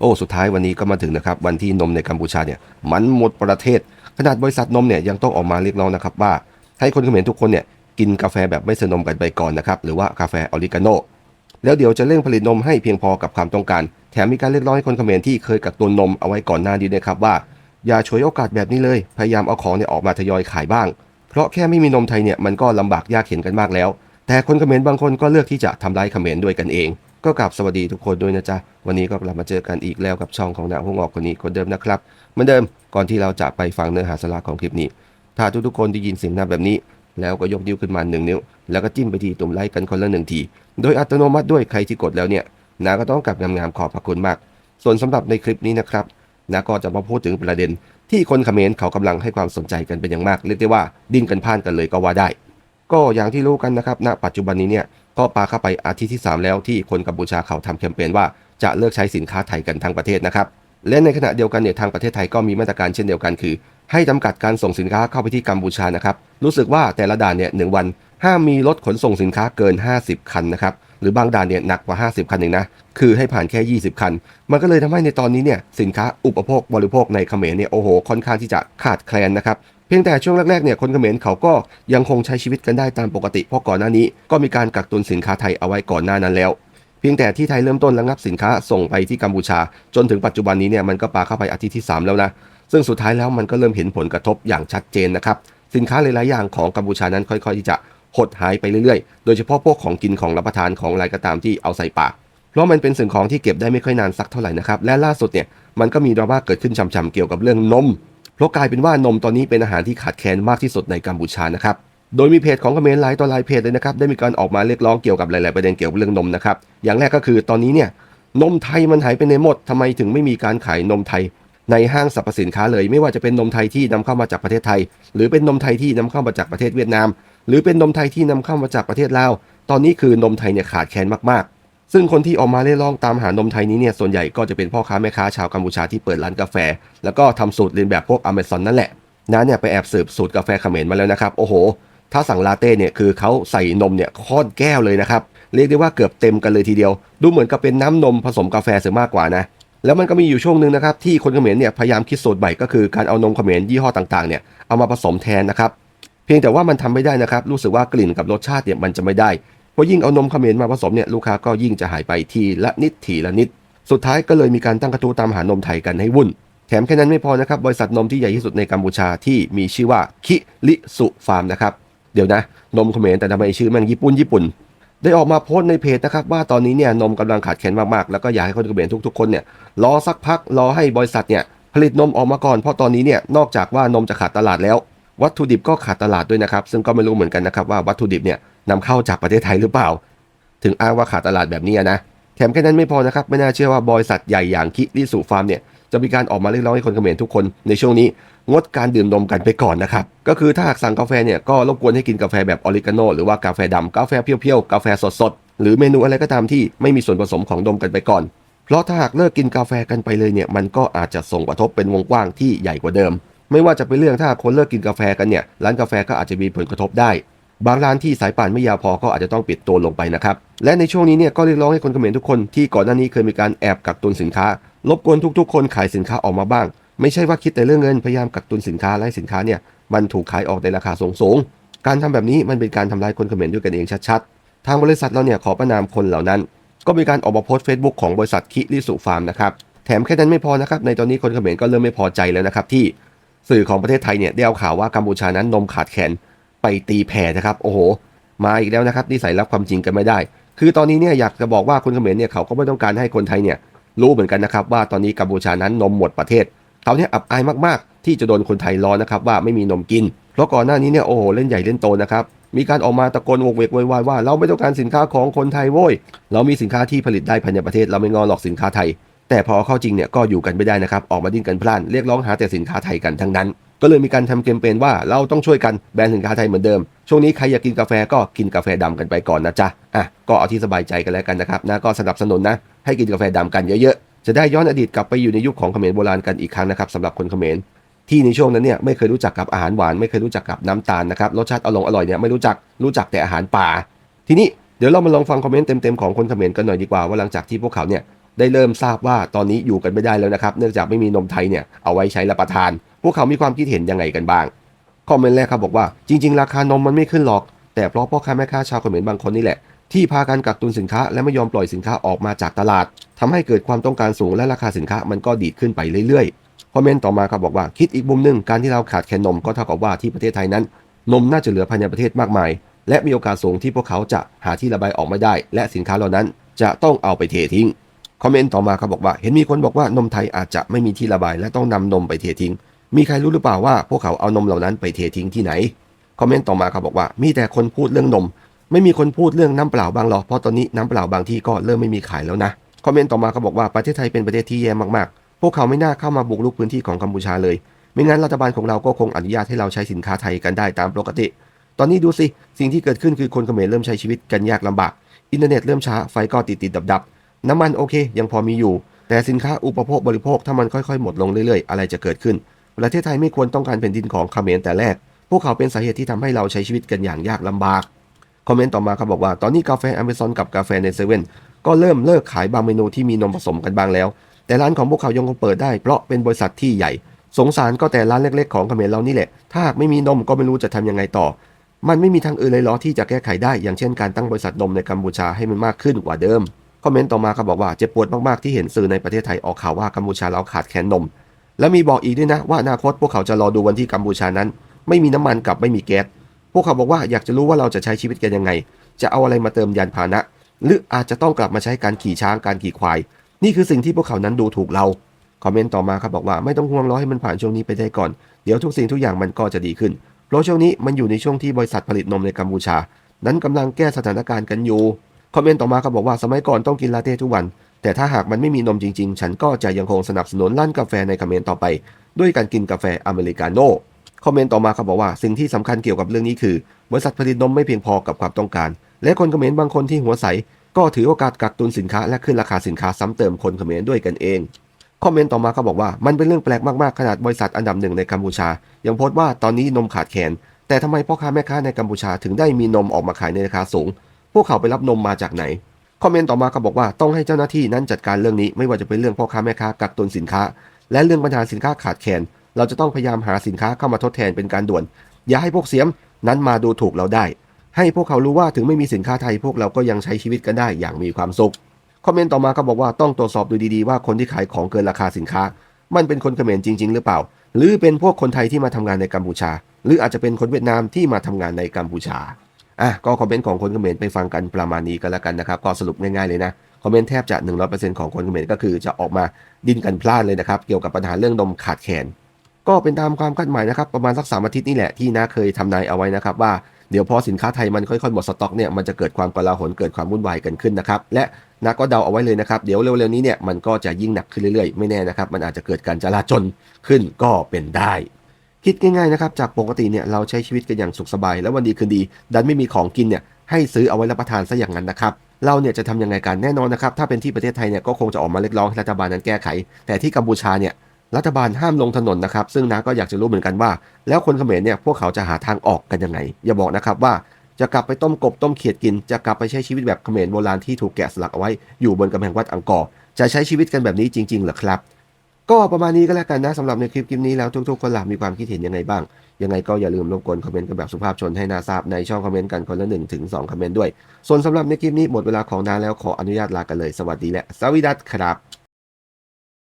โอ้สุดท้ายวันนี้ก็มาถึงนะครับวันที่นมในกัมพูชาเนี่ยมันหมดประเทศ ขนาดบริษัทนมเนี่ยยังต้องออกมาเรียกร้องนะครับว่า ให้คนเขมรทุกคนเนี่ยกินกาแฟแบบไม่ใส่นมกันไปก่อนนะครับหรือว่ากาแฟออริกาโนแล้วเดี๋ยวจะเร่งผลิตนมให้เพียงพอกับความต้องการ แถมมีการเรียกร้องให้คนเขมรที่เคยกักตุนนมเอาไว้ก่อนหน้านี้นะครับว่า อย่าฉวยโอกาสแบบนี้เลย พยายามเอาของเนี่ยออกมาทยอยขายบ้าง เพราะแค่ไม่มีนมไทยเนี่ยมันก็ลำบากยากเข็นกันมากแล้ว แต่คนเขมรบางคนก็เลือกที่จะทำร้ายเขมรด้วยกันเอง ก็กราบสวัสดีทุกคนด้วยนะจ๊ะ วันนี้ก็กลับมาเจอกันอีกแล้วกับช่องของนางหงออกคนนี้คนเดิมนะครับเหมือนเดิมก่อนที่เราจะไปฟังเนื้อหาสาระของคลิปนี้ ถ้าทุกๆคนได้ยินเสียงหน้าแบบนี้ แล้วก็ยกนิ้วขึ้นมาหนึ่งนิ้ว แล้วก็จิ้มไปที่ตุ่มไลค์กันคนละหนึ่งที โดยอัตโนมัติด้วยใครที่กดแล้วเนี่ยนาก็ต้องกลับงามๆขอบพระคุณมาก ส่วนสำหรับในคลิปนี้นะครับนาก็จะมาพูดถึงประเด็น ที่คนเขมรเขากำลังให้ความสนใจกันเป็นอย่างมากเรียกได้ว่าดิ้นกันพล่านกันเลยก็ว่าได้ ก็อย่างที่รู้กันนะครับณปัจจุบันนี้เนี่ยก็ปาเข้าไปอาทิตย์ที่ 3 แล้วที่คนกัมพูชาเขาทำแคมเปญว่าจะเลิกใช้สินค้าไทยกันทั้งประเทศนะครับและในขณะเดียวกันเนี่ยทางประเทศไทยก็มีมาตรการเช่นเดียวกันคือ ให้จำกัดการส่งสินค้าเข้าไปที่กัมพูชานะครับรู้สึกว่าแต่ละด่านเนี่ยหนึ่งวันห้ามมีรถขนส่งสินค้าเกิน 50 คันนะครับหรือบางด่านเนี่ยหนักกว่า 50 คันเองนะ คือให้ผ่านแค่ 20 คัน มันก็เลยทำให้ในตอนนี้เนี่ยสินค้าอุปโภคบริโภคในเขมรเนี่ยโอ้โหค่อนข้างที่จะขาดแคลนนะครับ เพียงแต่ช่วงแรกๆเนี่ยคนเขมรเขาก็ยังคงใช้ชีวิตกันได้ตามปกติ เพราะก่อนหน้านี้ก็มีการกักตุนสินค้าไทยเอาไว้ก่อนหน้านั้นแล้ว เพียงแต่ที่ไทยเริ่มต้นระงับสินค้าส่งไปที่กัมพูชา จนถึงปัจจุบันนี้เนี่ยมันก็ปาเข้าไปอาทิตย์ที่ 3 แล้วนะซึ่งสุดท้ายแล้วมันก็เริ่มเห็นผลกระทบอย่างชัดเจนนะครับสินค้าหลายๆอย่างของกัมพูชานั้นค่อยๆที่จะหดหายไปเรื่อยๆ โดยเฉพาะพวกของกินของรับประทานของอะไรก็ตามที่เอาใส่ปาก เพราะมันเป็นสิ่งของที่เก็บได้ไม่ค่อยนานสักเท่าไหร่นะครับ และล่าสุดเนี่ยมันก็มีดราม่าเกิดขึ้นช่ำๆเกี่ยวกับเรื่องนม เพราะกลายเป็นว่านมตอนนี้เป็นอาหารที่ขาดแคลนมากที่สุดในกัมพูชานะครับโดยมีเพจของเมรหลายต่อหลายเพจเลยนะครับได้มีการออกมาเรียกร้องเกี่ยวกับหลาย ๆ ประเด็นเกี่ยวกับเรื่องนมนะครับอย่างแรกก็คือตอนนี้เนี่ยนมไทยมันหายไปในหมดทำไมถึงไม่มีการขายนมไทย ในห้างสรรพสินค้าเลย ไม่ว่าจะเป็นนมไทยที่นำเข้ามาจากประเทศไทย หรือเป็นนมไทยที่นำเข้ามาจากประเทศเวียดนาม หรือเป็นนมไทยที่นำเข้ามาจากประเทศลาวตอนนี้คือนมไทยเนี่ยขาดแคลนมาก ๆ ซึ่งคนที่ออกมาเรียกร้องตามหานมไทยนี้เนี่ยส่วนใหญ่ก็จะเป็นพ่อค้าแม่ค้าชาวกัมพูชาที่เปิดร้านกาแฟ แล้วก็ทำสูตรเลียนแบบพวกอเมซอนนั่นแหละน้าเนี่ยไปแอบสืบสูตรกาแฟเขมรมาแล้วนะครับ โอ้โห ถ้าสั่งลาเต้เนี่ยคือเขาใส่นมเนี่ยค่อนแก้วเลยนะครับ เรียกได้ว่าเกือบเต็มกันเลยทีเดียว ดูเหมือนกับเป็นน้ำนมผสมกาแฟเสียมากกว่านะ แล้วมันก็มีอยู่ช่วงหนึ่งนะครับที่คนเขมรเนี่ยพยายามคิดสูตรใหม่ก็คือการเอานมเขมรยี่ห้อต่างๆเนี่ยเอามาผสมแทนนะครับ เพียงแต่ว่ามันทำไม่ได้นะครับ รู้สึกว่ากลิ่นกับรสชาติเนี่ยมันจะไม่ได้ พราะยิ่งเอานมเขมรมาผสมเนี่ยลูกค้าก็ยิ่งจะหายไปทีละนิดทีละนิด สุดท้ายก็เลยมีการตั้งกระทู้ตามหานมไทยกันให้วุ่น แถมแค่นั้นไม่พอนะครับบริษัทนมที่ใหญ่ที่สุดในกัมพูชาที่มีชื่อว่าคิริสุฟาร์มนะครับเดี๋ยวนะ นมเขมรแต่ทำไมชื่อแม่งญี่ปุ่นญี่ปุ่น ได้ออกมาโพสต์ในเพจนะครับว่าตอนนี้เนี่ยนมกำลังขาดแคลนมากๆแล้วก็อยากให้คนเขมรทุกๆคนเนี่ยรอสักพักรอให้บริษัทเนี่ยผลิตนมออกมาก่อนเพราะตอนนี้เนี่ยนอกจากว่านมจะขาดตลาดแล้ว วัตถุดิบก็ขาดตลาดด้วยนะครับซึ่งก็ไม่รู้เหมือนกันนะครับว่าวัตถุดิบเนี่ย นำเข้าจากประเทศไทยหรือเปล่า ถึงอ้างว่าขาดตลาดแบบนี้นะ แถมแค่นั้นไม่พอนะครับ ไม่น่าเชื่อว่าบริษัทใหญ่อย่างคิริสุฟาร์มเนี่ยจะมีการออกมาเรียกร้องให้คนเขมรทุกคนในช่วงนี้ งดการดื่มนมกันไปก่อนนะครับ ก็คือถ้าหากสั่งกาแฟเนี่ยก็รบกวนให้กินกาแฟแบบออริกาโนหรือว่ากาแฟดำกาแฟเปรี้ยวๆ กาแฟสดๆ หรือเมนูอะไรก็ตามที่ไม่มีส่วนผสมของนมกันไปก่อน เพราะถ้าหากเลิกกินกาแฟกันไปเลยเนี่ยมันก็อาจจะส่งผลกระทบเป็นวงกว้างที่ใหญ่กว่าเดิม ไม่ว่าจะเป็นเรื่องถ้าคนเลิกกินกาแฟกันเนี่ยร้านกาแฟก็อาจจะมีผลกระทบได้ บางร้านที่สายป่านไม่ยาวพอก็อาจจะต้องปิดตัวลงไปนะครับ และในช่วงนี้เนี่ยก็เรียกร้องให้คนเขมรทุกคนที่ก่อนหน้านี้เคยมีการแอบกักตุนสินค้ารบกวนทุกๆ คนขายสินค้าออกมาบ้าง ไม่ใช่ว่าคิดแต่เรื่องเงินพยายามกักตุนสินค้าและสินค้าเนี่ยมันถูกขายออกในราคาสูงๆการทำแบบนี้มันเป็นการทำลายคนเขมรด้วยกันเองชัดๆ ทางบริษัทเราเนี่ยขอประนามคนเหล่านั้น ก็มีการออกมาโพสต์ Facebook ของบริษัทคิริสุฟาร์มนะครับแถมแค่นั้นไม่พอนะครับในตอนนี้คนเขมรก็เริ่มไม่พอใจแล้วนะครับที่สื่อของประเทศไทยเนี่ยได้เอาข่าวว่ากัมพูชานั้นนมขาดแคลน ไปตีแผ่นะครับ โอ้โห มาอีกแล้วนะครับนี่ใส่รับความจริงกันไม่ได้ คือตอนนี้เนี่ยอยากจะบอกว่าคนเขมรเนี่ยเขาก็ไม่ต้องการให้คนไทยเนี่ยรู้เหมือนกันนะครับว่าตอนนี้กัมพูชานั้นนมหมดประเทศเขาเนี่ยอับอายมากๆ ที่จะโดนคนไทยล้อนะครับว่าไม่มีนมกิน เพราะก่อนหน้านี้เนี่ยโอ้โหเล่นใหญ่เล่นโตนะครับมีการออกมาตะโกนโวกเวกโวยวายว่า เราไม่ต้องการสินค้าของคนไทยโว้ยเรามีสินค้าที่ผลิตได้ภายในประเทศ เราไม่งอหลอกสินค้าไทย แต่พอเข้าจริงเนี่ยก็อยู่กันไม่ได้นะครับออกมาดิ้นกันพล่านเรียกร้องหาแต่สินค้าไทยกันทั้งนั้น ก็เลยมีการทำแคมเปญว่าเราต้องช่วยกันแบนสินค้าไทยเหมือนเดิม ช่วงนี้ใครอยากกินกาแฟก็กินกาแฟดำกันไปก่อนนะจ๊ะอะก็เอาที่สบายใจกันแล้วกันนะครับนะก็สนับสนุนนะให้กินกาแฟดำกันเยอะๆจะได้ย้อนอดีตกลับไปอยู่ในยุคของเขมรโบราณกันอีกครั้งนะครับสำหรับคนเขมรที่ในช่วงนั้นเนี่ยไม่เคยรู้จักกับอาหารหวาน ไม่เคยรู้จักกับน้ำตาลนะครับรสชาติอร่อยอร่อยเนี่ยไม่รู้จักรู้จักแต่อาหารป่า ทีนี้เดี๋ยวเรามาลองฟังคอมเมนต์เต็มๆของคนเขมรกันหน่อยดีกว่าว่าหลังจากที่พวกเขาเนี่ย ได้เริ่มทราบว่าตอนนี้อยู่กันไม่ได้แล้วนะครับ เนื่องจากไม่มีนมไทยเนี่ยเอาไว้ใช้รับประทาน พวกเขามีความคิดเห็นยังไงกันบ้าง คอมเมนต์แรกครับบอกว่าจริง ๆ ราคานมมันไม่ขึ้นหรอก แต่เพราะพ่อค้าแม่ค้าชาวเขมรบางคนนี่แหละที่พากันกักตุนสินค้าและไม่ยอมปล่อยสินค้าออกมาจากตลาดทำให้เกิดความต้องการสูงและราคาสินค้ามันก็ดีดขึ้นไปเรื่อยๆ คอมเมนต์ต่อมาครับบอกว่าคิดอีกมุมหนึ่งการที่เราขาดแคลนนมก็เท่ากับว่าที่ประเทศไทยนั้น นมน่าจะเหลือภายในประเทศมากมาย และมีโอกาสสูงที่พวกเขาจะหาที่ระบายออกไม่ได้ และสินค้าเหล่านั้นจะต้องเอาไปเททิ้ง คอมเมนต์ต่อมาครับอกว่า เห็นมีคนบอกว่านมไทยอาจจะไม่มีที่ระบาย และต้องนำนมไปเททิ้ง มีใครรู้หรือเปล่าว่าพวกเขาเอานมเหล่านั้นไปเททิ้งที่ไหน คอมเมนต์ต่อมาครับอกว่า มีแต่คนพูดเรื่องนม ไม่มีคนพูดเรื่องน้ำเปล่าบางหรอกเพราะตอนนี้น้ำเปล่าบางที่ก็เริ่มไม่มีขายแล้วนะ คอมเมนต์ต่อมาเขาบอกว่าประเทศไทยเป็นประเทศที่แย่มากๆ พวกเขาไม่น่าเข้ามาบุกรุกพื้นที่ของกัมพูชาเลย ไม่งั้นรัฐบาลของเราก็คงอนุญาตให้เราใช้สินค้าไทยกันได้ตามปกติ ตอนนี้ดูสิ สิ่งที่เกิดขึ้นคือคนเขมรเริ่มใช้ชีวิตกันยากลำบาก อินเทอร์เน็ตเริ่มช้า ไฟก็ติดติดดับดับ น้ำมันโอเค ยังพอมีอยู่ แต่สินค้าอุปโภคบริโภคถ้ามันค่อยๆ หมดลงเรื่อยๆ อะไรจะเกิดขึ้น ประเทศไทยไม่ควรต้องการแผ่นดินของเขมรแต่แรก พวกเขาเป็นสาเหตุที่ทำให้เราใช้ชีวิตกันอย่างยากลำบาก คอมเมนต์ต่อมาเขาบอกว่า ตอนนี้กาแฟอเมซอนกับกาแฟในเซเว่นก็เริ่มเลิกขายบางเมนูที่มีนมผสมกันบ้างแล้ว แต่ร้านของพวกเขายังคงเปิดได้เพราะเป็นบริษัทที่ใหญ่ สงสารก็แต่ร้านเล็ก ๆ ของเขมรเรานี่แหละ ถ้าหากไม่มีนมก็ไม่รู้จะทำยังไงต่อ มันไม่มีทางอื่นเลยหรอที่จะแก้ไขได้ อย่างเช่นการตั้งบริษัทนมในกัมพูชาให้มันมากขึ้นกว่าเดิม คอมเมนต์ต่อมาเขาบอกว่าเจ็บปวดมากๆที่เห็นสื่อในประเทศไทยออกข่าวว่ากัมพูชาเราขาดแคลนนม และมีบอกอีกด้วยนะว่าอนาคตพวกเขาจะรอดูวันที่กัมพูชานั้น ไม่มีน้ำมันกับไม่มีแก๊สพวกเขาบอกว่าอยากจะรู้ว่าเราจะใช้ชีวิตกันยังไง จะเอาอะไรมาเติมยานพาหนะ หรืออาจจะต้องกลับมาใช้การขี่ช้างการขี่ควาย นี่คือสิ่งที่พวกเขานั้นดูถูกเราคอมเมนต์ต่อมาครับบอกว่าไม่ต้องห่วงรอให้มันผ่านช่วงนี้ไปได้ก่อน เดี๋ยวทุกสิ่งทุกอย่างมันก็จะดีขึ้นเพราะช่วงนี้มันอยู่ในช่วงที่บริษัทผลิตนมในกัมพูชา นั้นกำลังแก้สถานการณ์กันอยู่ คอมเมนต์ต่อมาครับอกว่าสมัยก่อนต้องกินลาเต้ทุกวัน แต่ถ้าหากมันไม่มีนมจริงๆ ฉันก็จะยังคงสนับสนุนร้านกาแฟในเขมรต่อไป ด้วยการกินกาแฟอเมริกาโน่คอมเมนต์ต่อมาเขาบอกว่าสิ่งที่สำคัญเกี่ยวกับเรื่องนี้คือบริษัทผลิตนมไม่เพียงพอกับความต้องการ และคนคอมเขมรบางคนที่หัวใส ก็ถือโอกาสกักตุนสินค้าและขึ้นราคาสินค้าซ้ำเติมคนคอมเขมรด้วยกันเองคอมเมนต์ต่อมาเขาบอกว่ามันเป็นเรื่องแปลกมากๆขนาดบริษัทอันดับหนึ่งในกัมพูชา ยังโพสต์ว่าตอนนี้นมขาดแคลนแต่ทำไมพ่อค้าแม่ค้าในกัมพูชาถึงได้มีนมออกมาขายในราคาสูง พวกเขาไปรับนมมาจากไหน คอมเมนต์ต่อมาเขาบอกว่าต้องให้เจ้าหน้าที่นั้นจัดการเรื่องนี้ไม่ว่าจะเป็นเรื่องพ่อค้าแม่ค้ากักตุนสินค้า และเรื่องปัญหาสินค้าขาดแคลนเราจะต้องพยายามหาสินค้าเข้ามาทดแทนเป็นการด่วน อย่าให้พวกเสียมนั้นมาดูถูกเราได้ ให้พวกเขารู้ว่าถึงไม่มีสินค้าไทยพวกเราก็ยังใช้ชีวิตกันได้อย่างมีความสุขคอมเมนต์ต่อมาเขาบอกว่าต้องตรวจสอบดูดีๆว่าคนที่ขายของเกินราคาสินค้า มันเป็นคนเขมรจริง ๆ หรือเปล่า หรือเป็นพวกคนไทยที่มาทำงานในกัมพูชา หรืออาจจะเป็นคนเวียดนามที่มาทำงานในกัมพูชา อะก็คอมเมนต์ของคนเขมรไปฟังกันประมาณนี้กันแล้วกันนะครับก็สรุปง่ายๆเลยนะคอมเมนต์แทบจะ 100%ของคนเขมรก็คือจะออกมาดิ้นกันพลาดเลยนะครับเกี่ยวกับปัญหาเรื่องนมขาดแคลนก็เป็นตามความคาดหมายนะครับประมาณสักสามอาทิตย์นี่แหละที่น้าเคยทำนายเอาไว้นะครับว่าเดี๋ยวพอสินค้าไทยมันค่อยๆหมดสต็อกเนี่ยมันจะเกิดความกลาหลเกิดความวุ่นวายกันขึ้นนะครับและน้าก็เดาเอาไว้เลยนะครับเดี๋ยวเร็วๆนี้เนี่ยมันก็จะยิ่งหนักขึ้นเรื่อยๆ ไม่แน่นะครับมันอาจจะเกิดการจลาจลขึ้นก็เป็นได้ คิดง่ายๆนะครับจากปกติเนี่ยเราใช้ชีวิตกันอย่างสุขสบาย แล้ววันดีคืนดี ดันไม่มีของกินเนี่ยให้ซื้อเอาไว้รับประทานซะอย่างนั้นนะครับเราเนี่ยจะทำยังไงกันแน่นอนนะครับถ้าเป็นที่ประเทศไทยเนี่ยก็คงจะออกมาเรียกร้องให้รัฐบาลนั้นแก้ไข แต่ที่กัมพูชาเนี่ยรัฐบาลห้ามลงถนนนะครับ ซึ่งน้าก็อยากจะรู้เหมือนกันว่า แล้วคนเขมรเนี่ยพวกเขาจะหาทางออกกันยังไง อย่าบอกนะครับว่าจะกลับไปต้มกบต้มเขียดกิน จะกลับไปใช้ชีวิตแบบเขมรโบราณที่ถูกแกะสลักเอาไว้อยู่บนกำแพงวัดอังกอร์จะใช้ชีวิตกันแบบนี้จริงๆหรอครับ ก็ประมาณนี้ก็แล้วกันนะสำหรับในคลิปคลิปนี้แล้วทุกๆคนหลัมีความคิดเห็นยังไงบ้าง ยังไงก็อย่าลืมรบกวนคอมเมนต์กันแบบสุภาพชนให้นาทราบในช่องคอมเมนต์กันคนละ1ถึง2คอมเมนต์ด้วย ส่วนสำหรับในคลิปนี้หมดเวลาของนาแล้วขออนุญาตลากันเลยสวัสดีและสวัสดีครับ